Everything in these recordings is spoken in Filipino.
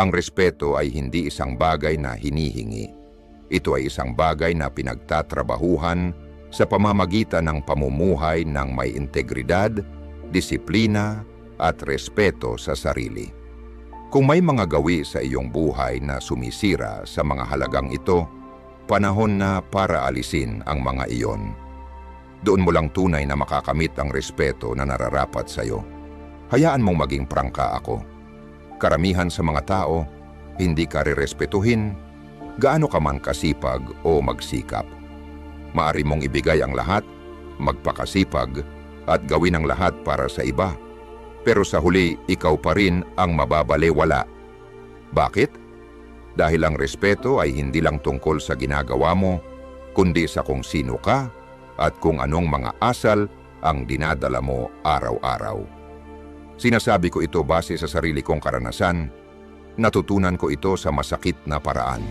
Ang respeto ay hindi isang bagay na hinihingi. Ito ay isang bagay na pinagtatrabahuhan sa pamamagitan ng pamumuhay ng may integridad, disiplina at respeto sa sarili. Kung may mga gawi sa iyong buhay na sumisira sa mga halagang ito, panahon na para alisin ang mga iyon. Doon mo lang tunay na makakamit ang respeto na nararapat sa iyo. Hayaan mong maging prangka ako. Karamihan sa mga tao, hindi ka rerespetuhin, gaano ka man kasipag o magsikap. Maari mong ibigay ang lahat, magpakasipag, at gawin ang lahat para sa iba. Pero sa huli, ikaw pa rin ang mababalewala. Bakit? Dahil ang respeto ay hindi lang tungkol sa ginagawa mo, kundi sa kung sino ka at kung anong mga asal ang dinadala mo araw-araw. Sinasabi ko ito base sa sarili kong karanasan, natutunan ko ito sa masakit na paraan.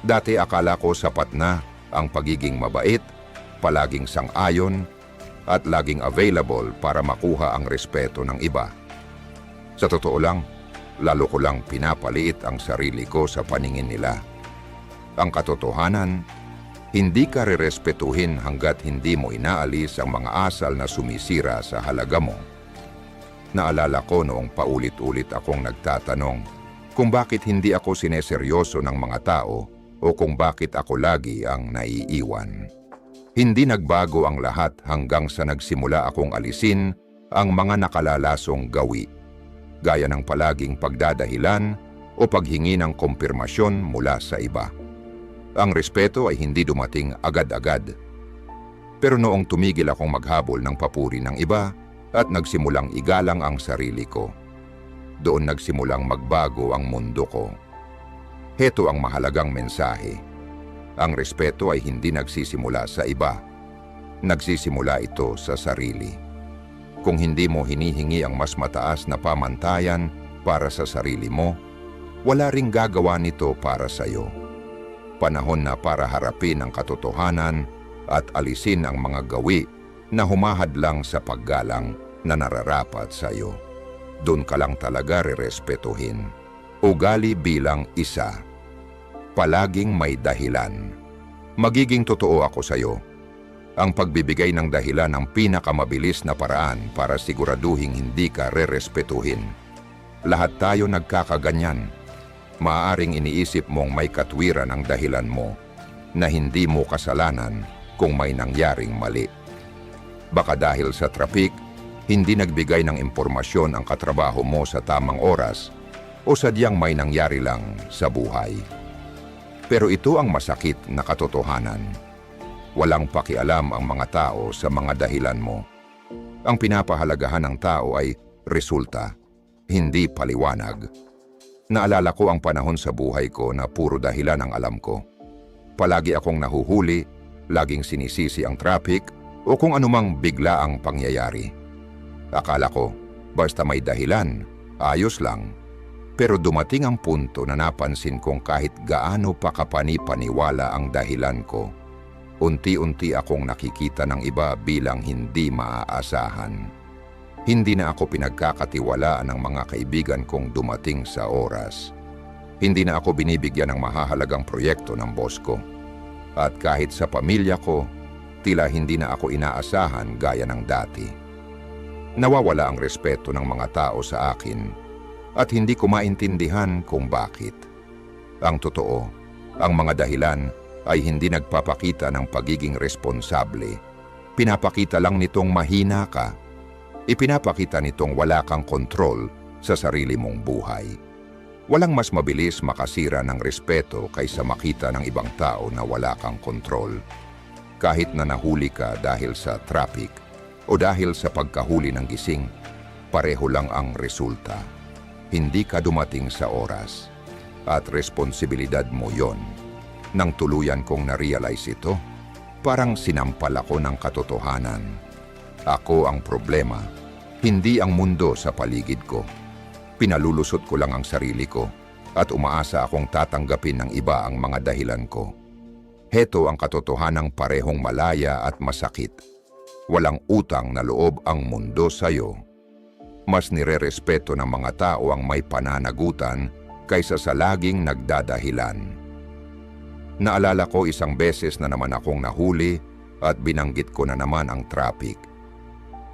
Dati akala ko sapat na ang pagiging mabait, palaging sang-ayon, at laging available para makuha ang respeto ng iba. Sa totoo lang, lalo ko lang pinapaliit ang sarili ko sa paningin nila. Ang katotohanan, hindi ka rerespetuhin hanggat hindi mo inaalis ang mga asal na sumisira sa halaga mo. Naalala ko noong paulit-ulit akong nagtatanong kung bakit hindi ako sineseryoso ng mga tao o kung bakit ako lagi ang naiiwan. Hindi nagbago ang lahat hanggang sa nagsimula akong alisin ang mga nakalalasong gawi, gaya ng palaging pagdadahilan o paghingi ng kompirmasyon mula sa iba. Ang respeto ay hindi dumating agad-agad. Pero noong tumigil akong maghabol ng papuri ng iba at nagsimulang igalang ang sarili ko, doon nagsimulang magbago ang mundo ko. Heto ang mahalagang mensahe. Ang respeto ay hindi nagsisimula sa iba. Nagsisimula ito sa sarili. Kung hindi mo hinihingi ang mas mataas na pamantayan para sa sarili mo, wala ring gagawa nito para sa iyo. Panahon na para harapin ang katotohanan at alisin ang mga gawi na humahadlang sa paggalang na nararapat sa iyo. Doon ka lang talaga rerespetuhin. Ugali bilang isa palaging may dahilan. Magiging totoo ako sa iyo. Ang pagbibigay ng dahilan ang pinakamabilis na paraan para siguraduhin hindi ka rerespetuhin. Lahat tayo nagkakaganyan. Maaaring iniisip mong may katwiran ang dahilan mo na hindi mo kasalanan kung may nangyaring mali. Baka dahil sa trapik, hindi nagbigay ng impormasyon ang katrabaho mo sa tamang oras o sadyang may nangyari lang sa buhay. Pero ito ang masakit na katotohanan. Walang pakialam ang mga tao sa mga dahilan mo. Ang pinapahalagahan ng tao ay resulta, hindi paliwanag. Naalala ko ang panahon sa buhay ko na puro dahilan ang alam ko. Palagi akong nahuhuli, laging sinisisi ang traffic o kung anumang bigla ang pangyayari. Akala ko, basta may dahilan, ayos lang. Pero dumating ang punto na napansin kong kahit gaano pa kapani-paniwala ang dahilan ko, unti-unti akong nakikita ng iba bilang hindi maaasahan. Hindi na ako pinagkakatiwalaan ng mga kaibigan kong dumating sa oras. Hindi na ako binibigyan ng mahahalagang proyekto ng boss ko. At kahit sa pamilya ko, tila hindi na ako inaasahan gaya ng dati. Nawawala ang respeto ng mga tao sa akin at hindi ko maintindihan kung bakit. Ang totoo, ang mga dahilan ay hindi nagpapakita ng pagiging responsable. Pinapakita lang nitong mahina ka. Ipinapakita nitong wala kang kontrol sa sarili mong buhay. Walang mas mabilis makasira ng respeto kaysa makita ng ibang tao na wala kang kontrol. Kahit na nahuli ka dahil sa traffic o dahil sa pagkahuli ng gising, pareho lang ang resulta hindi ka dumating sa oras. At responsibilidad mo yon. Nang tuluyan kong na-realize ito, parang sinampal ako ng katotohanan. Ako ang problema, hindi ang mundo sa paligid ko. Pinalulusot ko lang ang sarili ko at umaasa akong tatanggapin ng iba ang mga dahilan ko. Heto ang katotohanang parehong malaya at masakit. Walang utang na loob ang mundo sa'yo mas nirerespeto ng mga tao ang may pananagutan kaysa sa laging nagdadahilan. Naalala ko isang beses na naman akong nahuli at binanggit ko na naman ang traffic.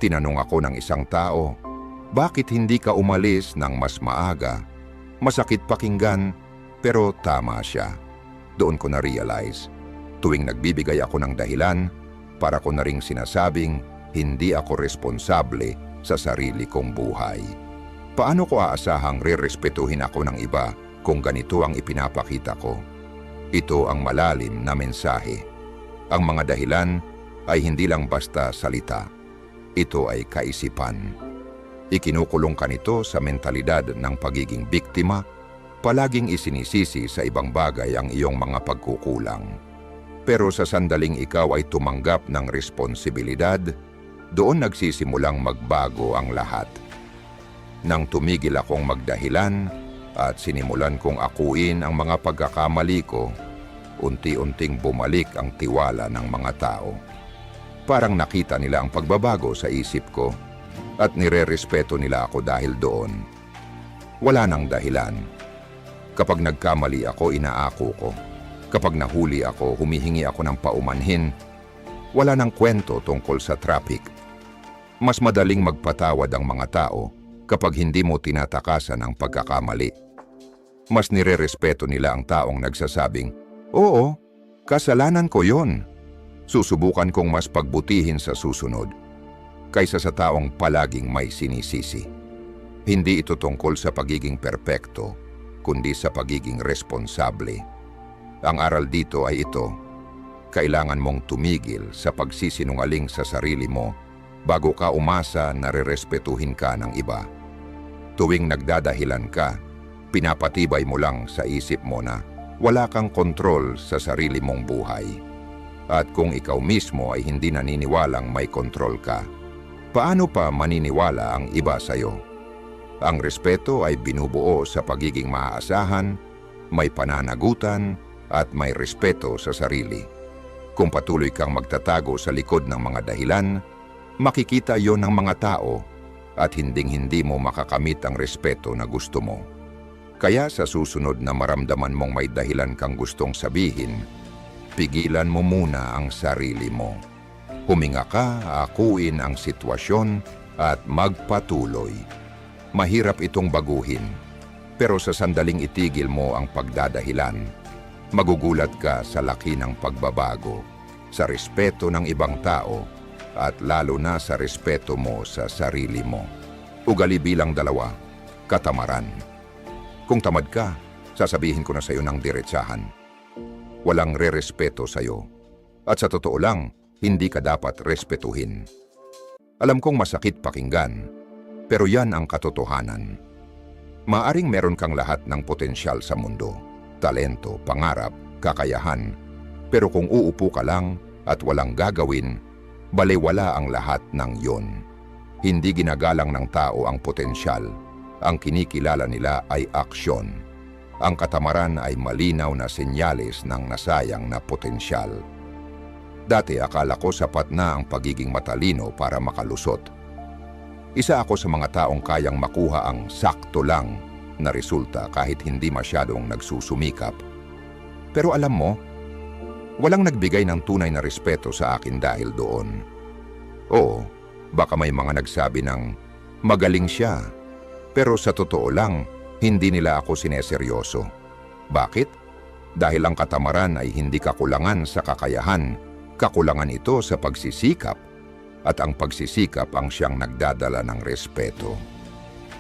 Tinanong ako ng isang tao, bakit hindi ka umalis ng mas maaga? Masakit pakinggan, pero tama siya. Doon ko na-realize, tuwing nagbibigay ako ng dahilan, para ko na ring sinasabing hindi ako responsable sa sarili kong buhay. Paano ko aasahang re-respetuhin ako ng iba kung ganito ang ipinapakita ko? Ito ang malalim na mensahe. Ang mga dahilan ay hindi lang basta salita. Ito ay kaisipan. Ikinukulong ka nito sa mentalidad ng pagiging biktima, palaging isinisisi sa ibang bagay ang iyong mga pagkukulang. Pero sa sandaling ikaw ay tumanggap ng responsibilidad, doon nagsisimulang magbago ang lahat. Nang tumigil akong magdahilan at sinimulan kong akuin ang mga pagkakamali ko, unti-unting bumalik ang tiwala ng mga tao. Parang nakita nila ang pagbabago sa isip ko at nire-respeto nila ako dahil doon. Wala nang dahilan. Kapag nagkamali ako, inaako ko. Kapag nahuli ako, humihingi ako ng paumanhin. Wala nang kwento tungkol sa traffic. Mas madaling magpatawad ang mga tao kapag hindi mo tinatakasan ang pagkakamali. Mas nire-respeto nila ang taong nagsasabing, Oo, kasalanan ko yon. Susubukan kong mas pagbutihin sa susunod kaysa sa taong palaging may sinisisi. Hindi ito tungkol sa pagiging perpekto, kundi sa pagiging responsable. Ang aral dito ay ito, kailangan mong tumigil sa pagsisinungaling sa sarili mo bago ka umasa na rerespetuhin ka ng iba. Tuwing nagdadahilan ka, pinapatibay mo lang sa isip mo na wala kang kontrol sa sarili mong buhay. At kung ikaw mismo ay hindi naniniwalang may kontrol ka, paano pa maniniwala ang iba sa'yo? Ang respeto ay binubuo sa pagiging maaasahan, may pananagutan, at may respeto sa sarili. Kung patuloy kang magtatago sa likod ng mga dahilan, makikita yon ng mga tao at hinding-hindi mo makakamit ang respeto na gusto mo. Kaya sa susunod na maramdaman mong may dahilan kang gustong sabihin, pigilan mo muna ang sarili mo. Huminga ka, akuin ang sitwasyon at magpatuloy. Mahirap itong baguhin, pero sa sandaling itigil mo ang pagdadahilan, magugulat ka sa laki ng pagbabago, sa respeto ng ibang tao, at lalo na sa respeto mo sa sarili mo. Ugali bilang dalawa, katamaran. Kung tamad ka, sasabihin ko na sa iyo ng diretsahan. Walang re-respeto sa iyo. At sa totoo lang, hindi ka dapat respetuhin. Alam kong masakit pakinggan, pero yan ang katotohanan. Maaring meron kang lahat ng potensyal sa mundo talento, pangarap, kakayahan. Pero kung uupo ka lang at walang gagawin, balewala ang lahat ng yon. Hindi ginagalang ng tao ang potensyal. Ang kinikilala nila ay aksyon. Ang katamaran ay malinaw na senyales ng nasayang na potensyal. Dati akala ko sapat na ang pagiging matalino para makalusot. Isa ako sa mga taong kayang makuha ang sakto lang na resulta kahit hindi masyadong nagsusumikap. Pero alam mo, walang nagbigay ng tunay na respeto sa akin dahil doon. Oo, baka may mga nagsabi ng magaling siya, pero sa totoo lang, hindi nila ako sineseryoso. Bakit? Dahil ang katamaran ay hindi kakulangan sa kakayahan, kakulangan ito sa pagsisikap, at ang pagsisikap ang siyang nagdadala ng respeto.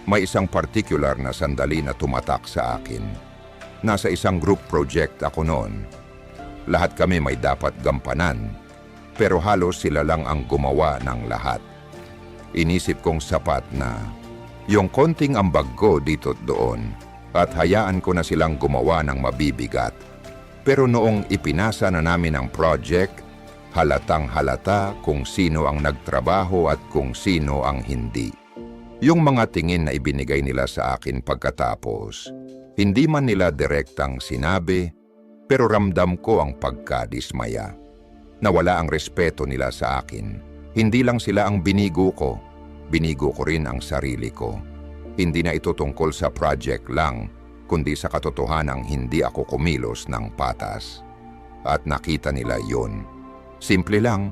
May isang particular na sandali na tumatak sa akin. Nasa isang group project ako noon. Lahat kami may dapat gampanan, pero halos sila lang ang gumawa ng lahat. Inisip kong sapat na yung konting ambag ko dito't doon at hayaan ko na silang gumawa ng mabibigat. Pero noong ipinasa na namin ang project, halatang halata kung sino ang nagtrabaho at kung sino ang hindi. Yung mga tingin na ibinigay nila sa akin pagkatapos, hindi man nila direktang sinabi, pero ramdam ko ang pagkadismaya. Nawala ang respeto nila sa akin. Hindi lang sila ang binigo ko, binigo ko rin ang sarili ko. Hindi na ito tungkol sa project lang, kundi sa katotohanang hindi ako kumilos ng patas. At nakita nila yon. Simple lang,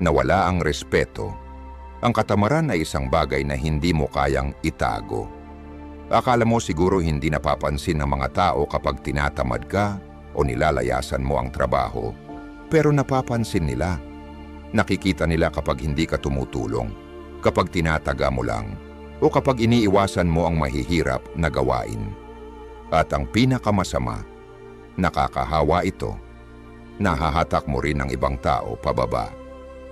nawala ang respeto. Ang katamaran ay isang bagay na hindi mo kayang itago. Akala mo siguro hindi napapansin ng mga tao kapag tinatamad ka o nilalayasan mo ang trabaho. Pero napapansin nila. Nakikita nila kapag hindi ka tumutulong, kapag tinataga mo lang, o kapag iniiwasan mo ang mahihirap na gawain. At ang pinakamasama, nakakahawa ito. Nahahatak mo rin ng ibang tao pababa.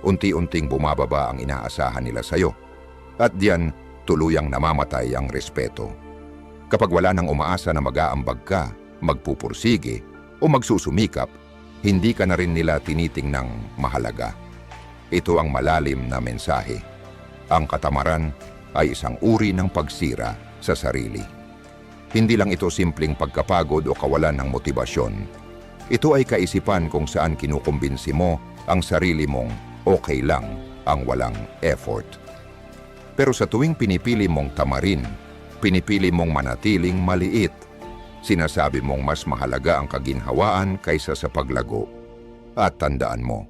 Unti-unting bumababa ang inaasahan nila sa'yo. At diyan, tuluyang namamatay ang respeto. Kapag wala nang umaasa na mag-aambag ka, magpupursige, o magsusumikap, hindi ka na rin nila tiniting ng mahalaga. Ito ang malalim na mensahe. Ang katamaran ay isang uri ng pagsira sa sarili. Hindi lang ito simpleng pagkapagod o kawalan ng motibasyon. Ito ay kaisipan kung saan kinukumbinsi mo ang sarili mong okay lang ang walang effort. Pero sa tuwing pinipili mong tamarin, pinipili mong manatiling maliit, sinasabi mong mas mahalaga ang kaginhawaan kaysa sa paglago. At tandaan mo,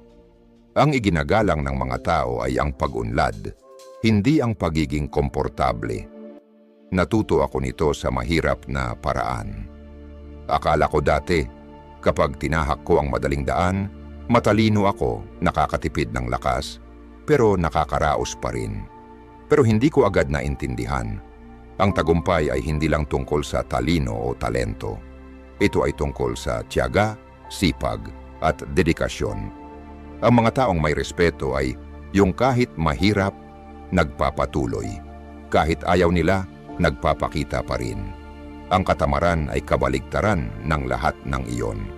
ang iginagalang ng mga tao ay ang pag-unlad, hindi ang pagiging komportable. Natuto ako nito sa mahirap na paraan. Akala ko dati, kapag tinahak ko ang madaling daan, matalino ako, nakakatipid ng lakas, pero nakakaraos pa rin. Pero hindi ko agad naintindihan. Ang tagumpay ay hindi lang tungkol sa talino o talento. Ito ay tungkol sa tiyaga, sipag, at dedikasyon. Ang mga taong may respeto ay yung kahit mahirap, nagpapatuloy. Kahit ayaw nila, nagpapakita pa rin. Ang katamaran ay kabaligtaran ng lahat ng iyon.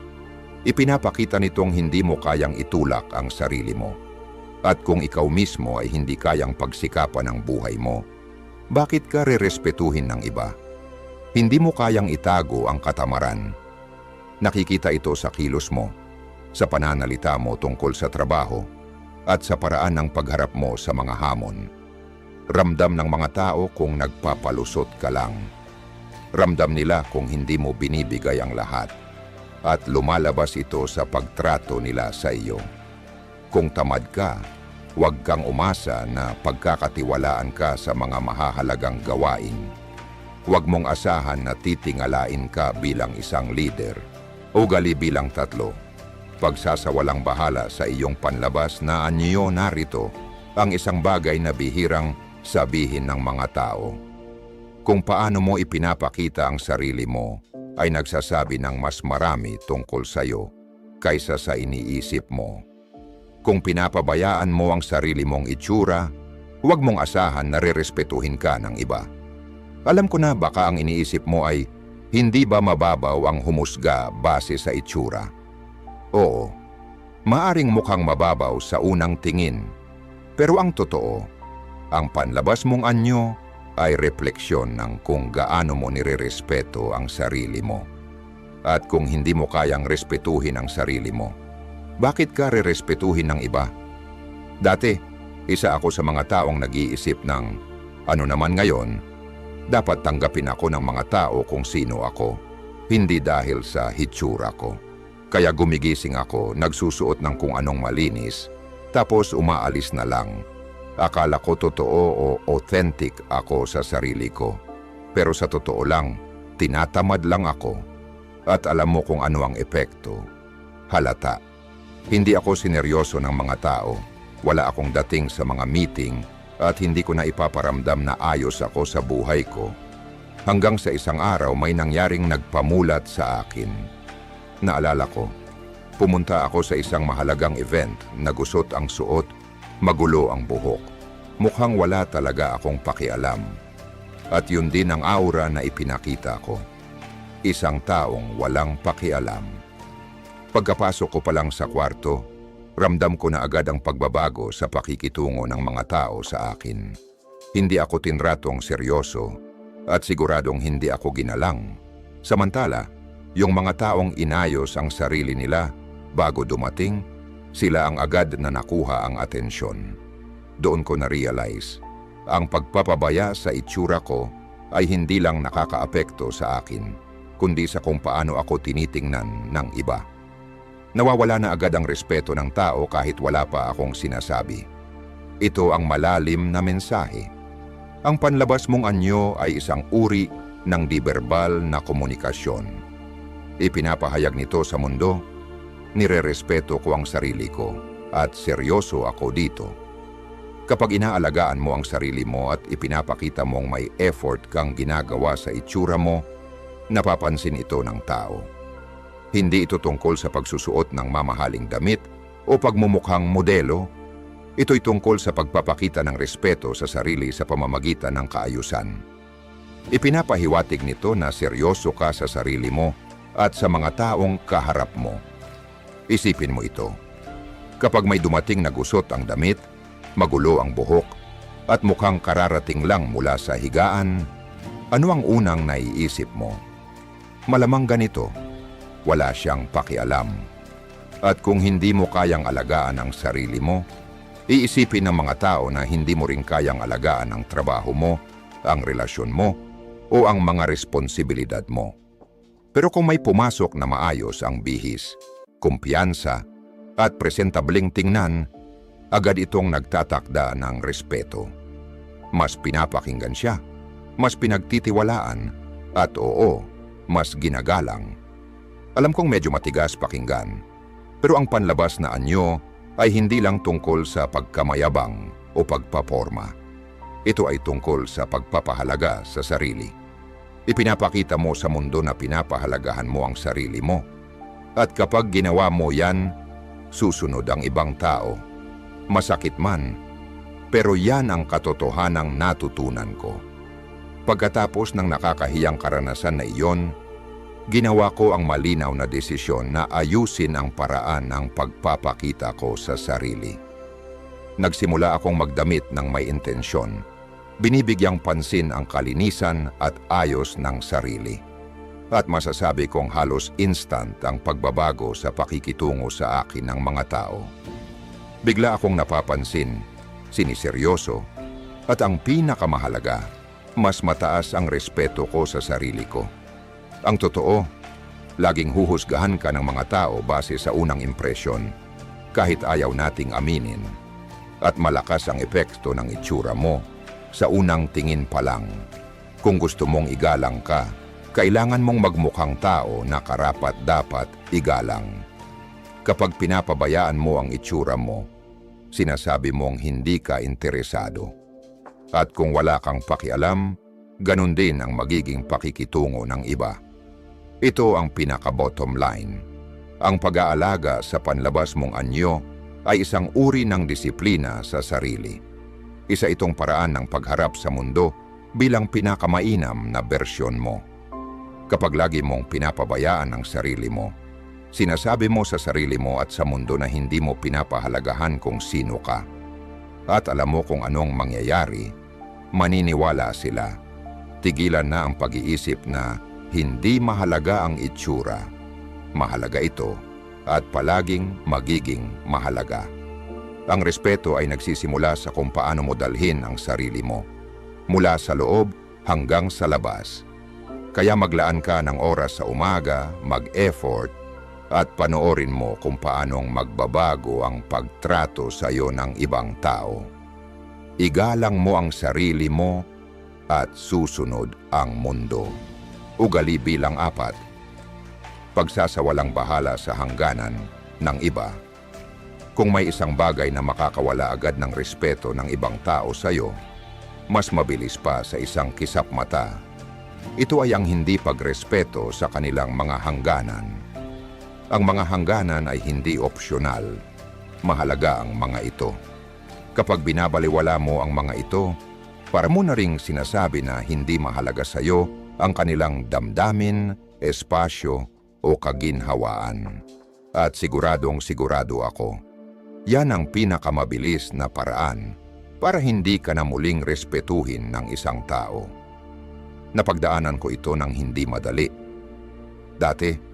Ipinapakita nitong hindi mo kayang itulak ang sarili mo. At kung ikaw mismo ay hindi kayang pagsikapan ng buhay mo, bakit ka rerespetuhin ng iba? Hindi mo kayang itago ang katamaran. Nakikita ito sa kilos mo, sa pananalita mo tungkol sa trabaho at sa paraan ng pagharap mo sa mga hamon. Ramdam ng mga tao kung nagpapalusot ka lang. Ramdam nila kung hindi mo binibigay ang lahat. At lumalabas ito sa pagtrato nila sa iyo. Kung tamad ka, huwag kang umasa na pagkakatiwalaan ka sa mga mahahalagang gawain. Huwag mong asahan na titingalain ka bilang isang leader. Ugali bilang tatlo pagsasawalang bahala sa iyong panlabas na anyo narito ang isang bagay na bihirang sabihin ng mga tao. Kung paano mo ipinapakita ang sarili mo ay nagsasabi ng mas marami tungkol sa iyo kaysa sa iniisip mo. Kung pinapabayaan mo ang sarili mong itsura, huwag mong asahan na rerespetuhin ka ng iba. Alam ko na baka ang iniisip mo ay hindi ba mababaw ang humusga base sa itsura. Oo, maaring mukhang mababaw sa unang tingin. Pero ang totoo, ang panlabas mong anyo ay refleksyon ng kung gaano mo nirerespeto ang sarili mo. At kung hindi mo kayang respetuhin ang sarili mo, bakit ka rerespetuhin ng iba? Dati, isa ako sa mga taong nag-iisip ng, ano naman ngayon, dapat tanggapin ako ng mga tao kung sino ako, hindi dahil sa hitsura ko. Kaya gumigising ako, nagsusuot ng kung anong malinis, tapos umaalis na lang. Akala ko totoo o authentic ako sa sarili ko. Pero sa totoo lang, tinatamad lang ako. At alam mo kung ano ang epekto. Halata. Hindi ako sineryoso ng mga tao. Wala akong dating sa mga meeting at hindi ko na ipaparamdam na ayos ako sa buhay ko. Hanggang sa isang araw may nangyaring nagpamulat sa akin. Naalala ko, pumunta ako sa isang mahalagang event, nagusot ang suot, magulo ang buhok. Mukhang wala talaga akong pakialam. At yun din ang aura na ipinakita ko. Isang taong walang pakialam. Pagkapasok ko pa lang sa kwarto, ramdam ko na agad ang pagbabago sa pakikitungo ng mga tao sa akin. Hindi ako tinratong seryoso at siguradong hindi ako ginalang. Samantala, yung mga taong inayos ang sarili nila bago dumating, sila ang agad na nakuha ang atensyon. Doon ko na-realize, ang pagpapabaya sa itsura ko ay hindi lang nakakaapekto sa akin, kundi sa kung paano ako tinitingnan ng iba. Nawawala na agad ang respeto ng tao kahit wala pa akong sinasabi. Ito ang malalim na mensahe. Ang panlabas mong anyo ay isang uri ng diverbal na komunikasyon. Ipinapahayag nito sa mundo, nirerespeto ko ang sarili ko at seryoso ako dito. Kapag inaalagaan mo ang sarili mo at ipinapakita mong may effort kang ginagawa sa itsura mo, napapansin ito ng tao. Hindi ito tungkol sa pagsusuot ng mamahaling damit o pagmumukhang modelo. Ito'y tungkol sa pagpapakita ng respeto sa sarili sa pamamagitan ng kaayusan. Ipinapahiwatig nito na seryoso ka sa sarili mo at sa mga taong kaharap mo. Isipin mo ito. Kapag may dumating na gusot ang damit, magulo ang buhok, at mukhang kararating lang mula sa higaan, ano ang unang naiisip mo? Malamang ganito, wala siyang pakialam. At kung hindi mo kayang alagaan ang sarili mo, iisipin ng mga tao na hindi mo rin kayang alagaan ang trabaho mo, ang relasyon mo, o ang mga responsibilidad mo. Pero kung may pumasok na maayos ang bihis, kumpiyansa, at presentableng tingnan, agad itong nagtatakda ng respeto. Mas pinapakinggan siya, mas pinagtitiwalaan, at oo, mas ginagalang. Alam kong medyo matigas pakinggan, pero ang panlabas na anyo ay hindi lang tungkol sa pagkamayabang o pagpaporma. Ito ay tungkol sa pagpapahalaga sa sarili. Ipinapakita mo sa mundo na pinapahalagahan mo ang sarili mo. At kapag ginawa mo yan, susunod ang ibang tao. Masakit man, pero yan ang katotohanang natutunan ko. Pagkatapos ng nakakahiyang karanasan na iyon, ginawa ko ang malinaw na desisyon na ayusin ang paraan ng pagpapakita ko sa sarili. Nagsimula akong magdamit ng may intensyon. Binibigyang pansin ang kalinisan at ayos ng sarili. At masasabi kong halos instant ang pagbabago sa pakikitungo sa akin ng mga tao. Bigla akong napapansin, siniseryoso, at ang pinakamahalaga, mas mataas ang respeto ko sa sarili ko. Ang totoo, laging huhusgahan ka ng mga tao base sa unang impresyon, kahit ayaw nating aminin. At malakas ang epekto ng itsura mo sa unang tingin pa lang. Kung gusto mong igalang ka, kailangan mong magmukhang tao na karapat dapat igalang. Kapag pinapabayaan mo ang itsura mo, sinasabi mong hindi ka interesado. At kung wala kang pakialam, ganun din ang magiging pakikitungo ng iba. Ito ang pinaka-bottom line. Ang pag-aalaga sa panlabas mong anyo ay isang uri ng disiplina sa sarili. Isa itong paraan ng pagharap sa mundo bilang pinakamainam na bersyon mo. Kapag lagi mong pinapabayaan ang sarili mo, sinasabi mo sa sarili mo at sa mundo na hindi mo pinapahalagahan kung sino ka. At alam mo kung anong mangyayari, maniniwala sila. Tigilan na ang pag-iisip na hindi mahalaga ang itsura. Mahalaga ito at palaging magiging mahalaga. Ang respeto ay nagsisimula sa kung paano mo dalhin ang sarili mo, mula sa loob hanggang sa labas. Kaya maglaan ka ng oras sa umaga, mag-effort, at panoorin mo kung paanong magbabago ang pagtrato sa iyo ng ibang tao. Igalang mo ang sarili mo at susunod ang mundo. Ugali bilang apat. Pagsasawalang bahala sa hangganan ng iba. Kung may isang bagay na makakawala agad ng respeto ng ibang tao sa iyo, mas mabilis pa sa isang kisap mata. Ito ay ang hindi pagrespeto sa kanilang mga hangganan. Ang mga hangganan ay hindi opsyonal. Mahalaga ang mga ito. Kapag binabaliwala mo ang mga ito, para mo na ring sinasabi na hindi mahalaga sa iyo ang kanilang damdamin, espasyo o kaginhawaan. At siguradong sigurado ako, yan ang pinakamabilis na paraan para hindi ka na muling respetuhin ng isang tao. Napagdaanan ko ito ng hindi madali. Dati,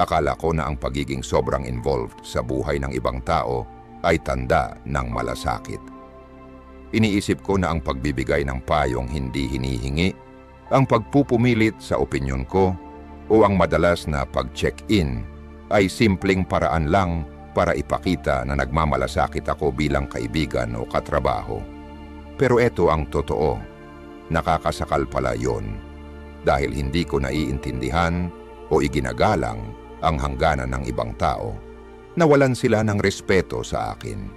akala ko na ang pagiging sobrang involved sa buhay ng ibang tao ay tanda ng malasakit. Iniisip ko na ang pagbibigay ng payong hindi hinihingi, ang pagpupumilit sa opinyon ko, o ang madalas na pag-check-in ay simpleng paraan lang para ipakita na nagmamalasakit ako bilang kaibigan o katrabaho. Pero eto ang totoo, nakakasakal pala yon dahil hindi ko naiintindihan o iginagalang ang hangganan ng ibang tao. Nawalan sila ng respeto sa akin.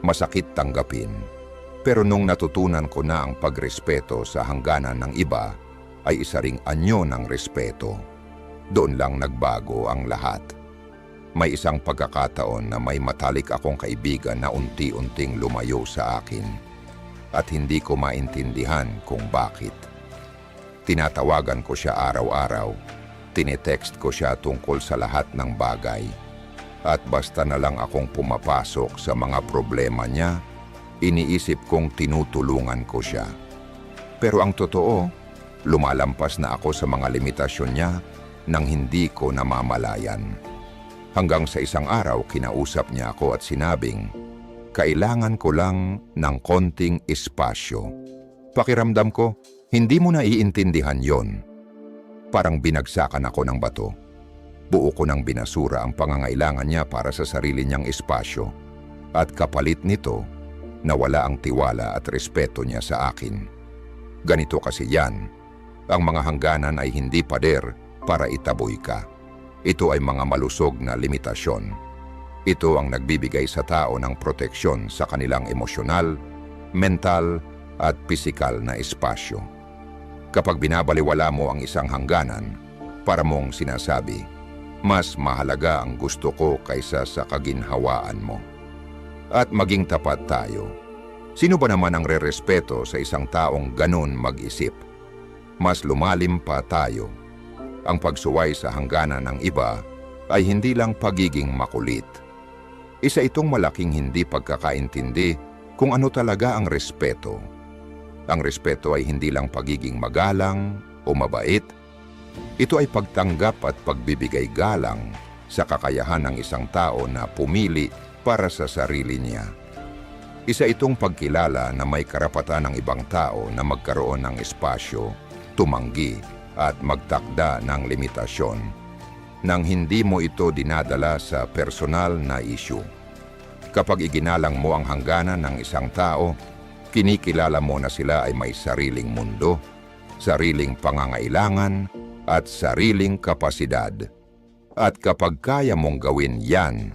Masakit tanggapin. Pero nung natutunan ko na ang pagrespeto sa hangganan ng iba, ay isa ring anyo ng respeto. Doon lang nagbago ang lahat. May isang pagkakataon na may matalik akong kaibigan na unti-unting lumayo sa akin at hindi ko maintindihan kung bakit. Tinatawagan ko siya araw-araw, tinetext ko siya tungkol sa lahat ng bagay. At basta na lang akong pumapasok sa mga problema niya, iniisip kong tinutulungan ko siya. Pero ang totoo, lumalampas na ako sa mga limitasyon niya nang hindi ko namamalayan. Hanggang sa isang araw, kinausap niya ako at sinabing, kailangan ko lang ng konting espasyo. Pakiramdam ko, hindi mo naiintindihan yon. Parang binagsakan ako ng bato. Buo ko ng binasura ang pangangailangan niya para sa sarili niyang espasyo. At kapalit nito, nawala ang tiwala at respeto niya sa akin. Ganito kasi yan. Ang mga hangganan ay hindi pader para itaboy ka. Ito ay mga malusog na limitasyon. Ito ang nagbibigay sa tao ng proteksyon sa kanilang emosyonal, mental at pisikal na espasyo. Kapag binabaliwala mo ang isang hangganan, para mong sinasabi, mas mahalaga ang gusto ko kaysa sa kaginhawaan mo. At maging tapat tayo. Sino ba naman ang rerespeto sa isang taong ganun mag-isip? Mas lumalim pa tayo. Ang pagsuway sa hangganan ng iba ay hindi lang pagiging makulit. Isa itong malaking hindi pagkakaintindi kung ano talaga ang respeto. Ang respeto ay hindi lang pagiging magalang o mabait. Ito ay pagtanggap at pagbibigay galang sa kakayahan ng isang tao na pumili para sa sarili niya. Isa itong pagkilala na may karapatan ng ibang tao na magkaroon ng espasyo, tumanggi at magtakda ng limitasyon nang hindi mo ito dinadala sa personal na issue. Kapag iginalang mo ang hangganan ng isang tao, kinikilala mo na sila ay may sariling mundo, sariling pangangailangan, at sariling kapasidad. At kapag kaya mong gawin yan,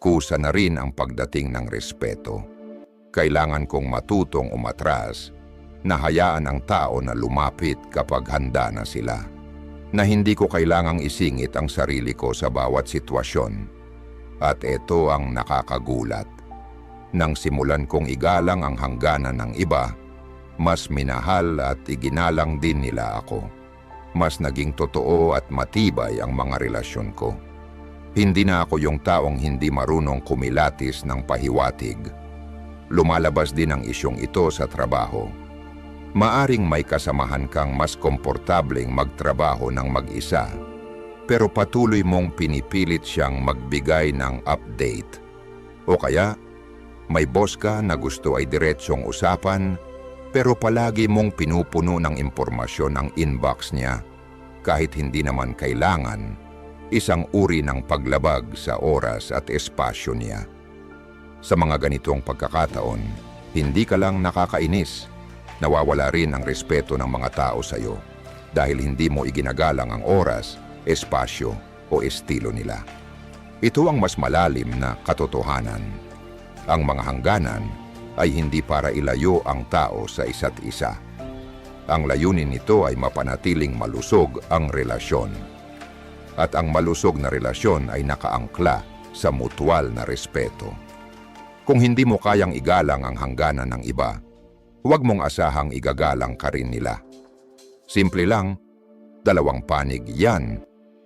kusa na rin ang pagdating ng respeto. Kailangan kong matutong umatras na hayaan ang tao na lumapit kapag handa na sila. Na hindi ko kailangang isingit ang sarili ko sa bawat sitwasyon. At ito ang nakakagulat nang simulan kong igalang ang hangganan ng iba, mas minahal at iginalang din nila ako. Mas naging totoo at matibay ang mga relasyon ko. Hindi na ako yung taong hindi marunong kumilatis ng pahiwatig. Lumalabas din ang isyong ito sa trabaho. Maaring may kasamahan kang mas komportableng magtrabaho ng mag-isa, pero patuloy mong pinipilit siyang magbigay ng update. O kaya, may boss ka na gusto ay diretsyong usapan, pero palagi mong pinupuno ng impormasyon ang inbox niya kahit hindi naman kailangan isang uri ng paglabag sa oras at espasyo niya. Sa mga ganitong pagkakataon, hindi ka lang nakakainis, nawawala rin ang respeto ng mga tao sa iyo dahil hindi mo iginagalang ang oras, espasyo o estilo nila. Ito ang mas malalim na katotohanan. Ang mga hangganan ay hindi para ilayo ang tao sa isa't isa. Ang layunin nito ay mapanatiling malusog ang relasyon. At ang malusog na relasyon ay nakaangkla sa mutual na respeto. Kung hindi mo kayang igalang ang hangganan ng iba, huwag mong asahang igagalang ka rin nila. Simple lang, dalawang panig yan.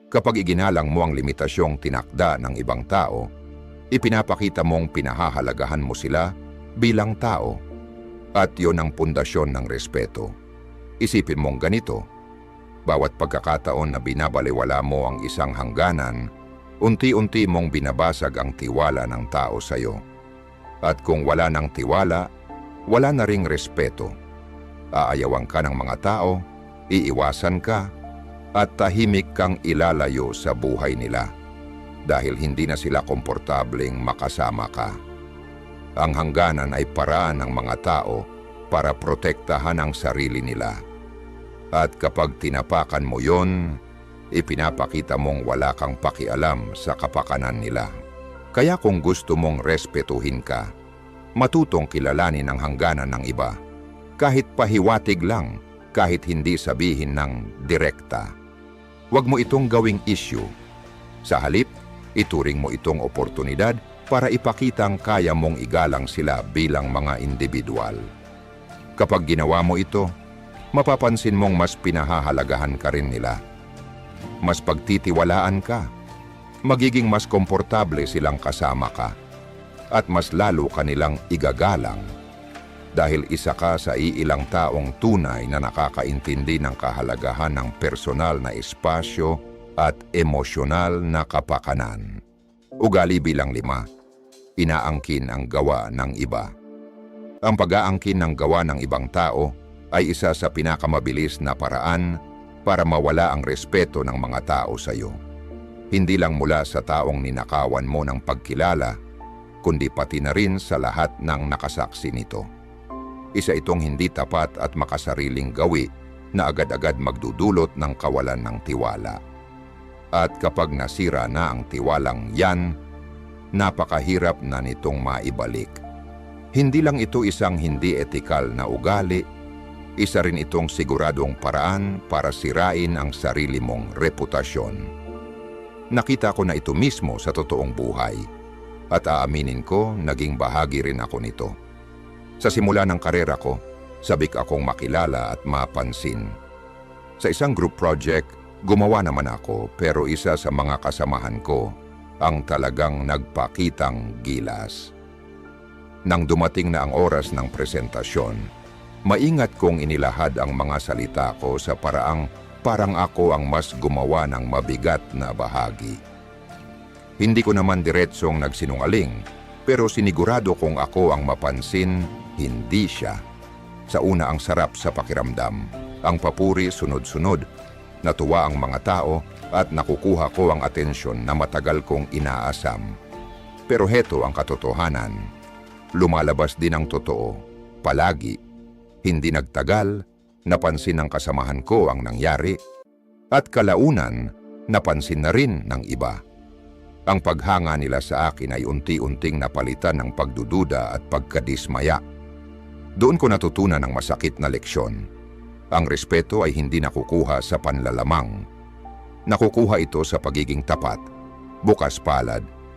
Kapag iginalang mo ang limitasyong tinakda ng ibang tao, ipinapakita mong pinahahalagahan mo sila bilang tao. At yon ang pundasyon ng respeto. Isipin mong ganito, bawat pagkakataon na binabaliwala mo ang isang hangganan, unti-unti mong binabasag ang tiwala ng tao sa iyo. At kung wala ng tiwala, wala na ring respeto. Aayawan ka ng mga tao, iiwasan ka, at tahimik kang ilalayo sa buhay nila dahil hindi na sila komportableng makasama ka. Ang hangganan ay paraan ng mga tao para protektahan ang sarili nila. At kapag tinapakan mo yon, ipinapakita mong wala kang pakialam sa kapakanan nila. Kaya kung gusto mong respetuhin ka, matutong kilalanin ang hangganan ng iba. Kahit pahiwatig lang, kahit hindi sabihin ng direkta. Huwag mo itong gawing issue. Sa halip, ituring mo itong oportunidad para ipakitang kaya mong igalang sila bilang mga individual. Kapag ginawa mo ito, mapapansin mong mas pinahahalagahan ka rin nila. Mas pagtitiwalaan ka. Magiging mas komportable silang kasama ka. At mas lalo ka nilang igagalang. Dahil isa ka sa iilang taong tunay na nakakaintindi ng kahalagahan ng personal na espasyo at emosyonal na kapakanan. Ugali bilang lima, inaangkin ang gawa ng iba. Ang pag-aangkin ng gawa ng ibang tao ay isa sa pinakamabilis na paraan para mawala ang respeto ng mga tao sa iyo. Hindi lang mula sa taong ninakawan mo ng pagkilala, kundi pati na rin sa lahat ng nakasaksi nito. Isa itong hindi tapat at makasariling gawi na agad-agad magdudulot ng kawalan ng tiwala. At kapag nasira na ang tiwalang yan, napakahirap na nitong maibalik. Hindi lang ito isang hindi etikal na ugali, isa rin itong siguradong paraan para sirain ang sarili mong reputasyon. Nakita ko na ito mismo sa totoong buhay at aaminin ko naging bahagi rin ako nito. Sa simula ng karera ko, sabik akong makilala at mapansin. Sa isang group project, gumawa naman ako pero isa sa mga kasamahan ko ang talagang nagpakitang gilas. Nang dumating na ang oras ng presentasyon, maingat kong inilahad ang mga salita ko sa paraang parang ako ang mas gumawa ng mabigat na bahagi. Hindi ko naman diretsong nagsinungaling, pero sinigurado kong ako ang mapansin, hindi siya. Sa una ang sarap sa pakiramdam, ang papuri sunod-sunod, natuwa ang mga tao at nakukuha ko ang atensyon na matagal kong inaasam. Pero heto ang katotohanan. Lumalabas din ang totoo, palagi. Hindi nagtagal, napansin ng kasamahan ko ang nangyari, at kalaunan, napansin na rin ng iba. Ang paghanga nila sa akin ay unti-unting napalitan ng pagdududa at pagkadismaya. Doon ko natutunan ang masakit na leksyon. Ang respeto ay hindi nakukuha sa panlalamang. Nakukuha ito sa pagiging tapat, bukas palad